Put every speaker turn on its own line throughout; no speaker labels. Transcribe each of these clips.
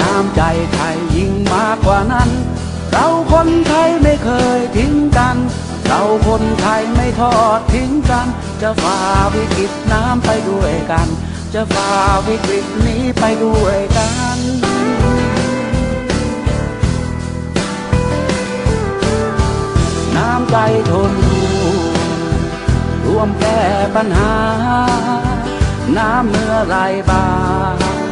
น้ำใจไทยยิ่งมากกว่านั้น เราคนไทยไม่เคยทิ้งกัน เราคนไทยไม่ทอดทิ้งกัน จะฝ่าวิกฤตน้ำไปด้วยกัน จะฝ่าวิกฤตนี้ไปด้วยกันน้ำใจทนร่วมแก้ปัญหา น้ำเมื่อไรบาห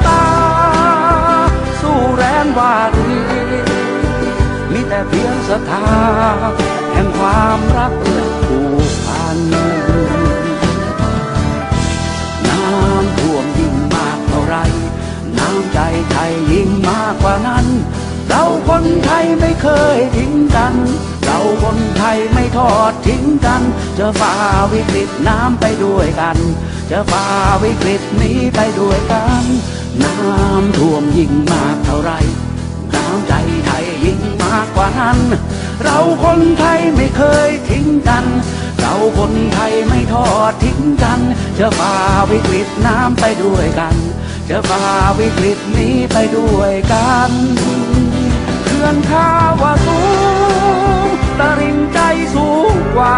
เพียงศรัทธาแห่งความรักและผูกพันน้ำท่วมยิ่งมากเท่าไร น้ำใจไทยยิ่งมากกว่านั้น เราคนไทยไม่เคยทิ้งกัน เราคนไทยไม่ทอดทิ้งกัน จะฝ่าวิกฤตน้ำไปด้วยกัน จะฝ่าวิกฤตนี้ไปด้วยกัน น้ำท่วมยิ่งมากเท่าไร น้ำใจไทยยิ่งากกว่านั้น เราคนไทยไม่เคยทิ้งกัน เราคนไทยไม่ทอดทิ้งกัน จะฝ่าวิกฤตน้ำไปด้วยกัน จะฝ่าวิกฤตนี้ไปด้วยกันเขื่อนข้าวาสูงตริงใจสูงกว่า